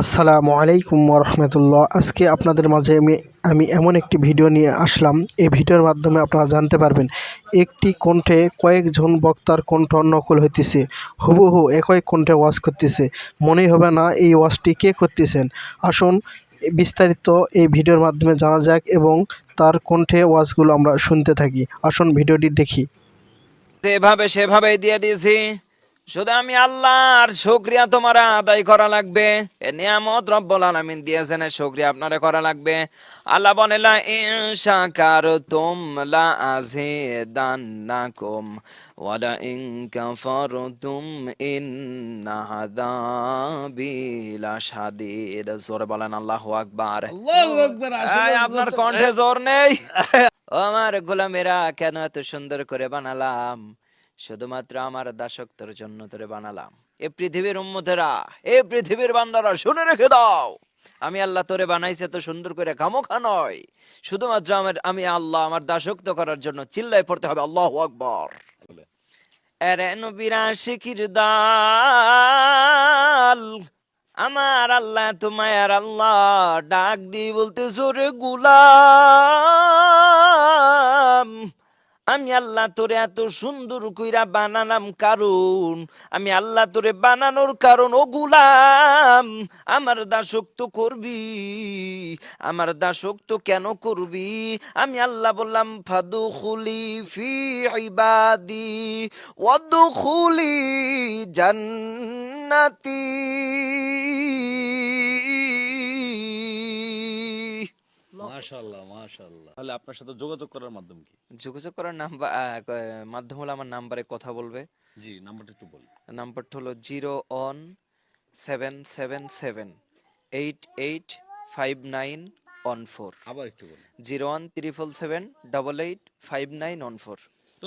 আসসালামু আলাইকুম রহমতুল্লাহ। আজকে আপনাদের মাঝে আমি আমি এমন একটি ভিডিও নিয়ে আসলাম। এই ভিডিওর মাধ্যমে আপনারা জানতে পারবেন, একটি কণ্ঠে কয়েকজন বক্তার কণ্ঠ নকল হইতেছে। হুবহু একই কণ্ঠে ওয়াজ করতেছে। মনেই হবে না এই ওয়াজটি কে করতেছেন। আসুন, বিস্তারিত এই ভিডিওর মাধ্যমে জানা যাক এবং তার কণ্ঠে ওয়াজগুলো আমরা শুনতে থাকি। আসুন, ভিডিওটি দেখি। যেভাবে সেভাবেই দিয়ে দিয়েছি। শুধু আমি আল্লাহর শুক্রিয়া তোমার আদায় করা লাগবে। এ নিয়ামত রব্বুল আলামিন দিয়েছেন শুক্রিয়া আপনারে করা লাগবে। আল্লাহ বলে লা ইন শাকারতুম লা আযীদান্নাকুম ওয়া লা ইন কাফারতুম ইন্না আযাবি লাশাদীদ জোরে বলেন আল্লাহু আকবার। আল্লাহু আকবার আপনার কণ্ঠে জোর নেই? আমার গোলামেরা কেন এত সুন্দর করে বানালাম? শুধুমাত্র আমার দাসত্বের জন্য তোরে বানালাম। এ পৃথিবীর উম্মতেরা এ পৃথিবীর বান্দারা শুনে রেখে দাও। আমি আল্লাহ তোরে বানাইছে তো সুন্দর করে খামোখা নয়। শুধুমাত্র আমার আমি আল্লাহ আমার দাসত্ব করার জন্য চিল্লাই পড়তে হবে। আল্লাহ আকবর। এরে নবীরা শিখির দাল আমার আল্লাহ তোমার আল্লাহ ডাক দি বলতে জোরে গুলাম! আমি আল্লাহ তোরে এত সুন্দর কইরা বানালাম কারণ, আমি আল্লাহ তোরে বানানোর কারণ ও গুলাম। আমার দাসত্ব করবি, আমার দাসত্ব কেন করবি? আমি আল্লাহ বললাম ফাদু খুলি ফি ইবাদি ওয়াদু খুলি জান্নাতি। মাশাআল্লাহ মাশাআল্লাহ। তাহলে আপনার সাথে যোগাযোগ করার মাধ্যম কি? যোগাযোগ করার নাম্বার মাধ্যম হলো আমার নাম্বারে কথা বলবে। জি নাম্বারটা একটু বলুন। নাম্বারটা হলো zero one seven seven seven eight eight five nine one four. আবার একটু বলুন। Zero one triple seven double eight five nine one four. তো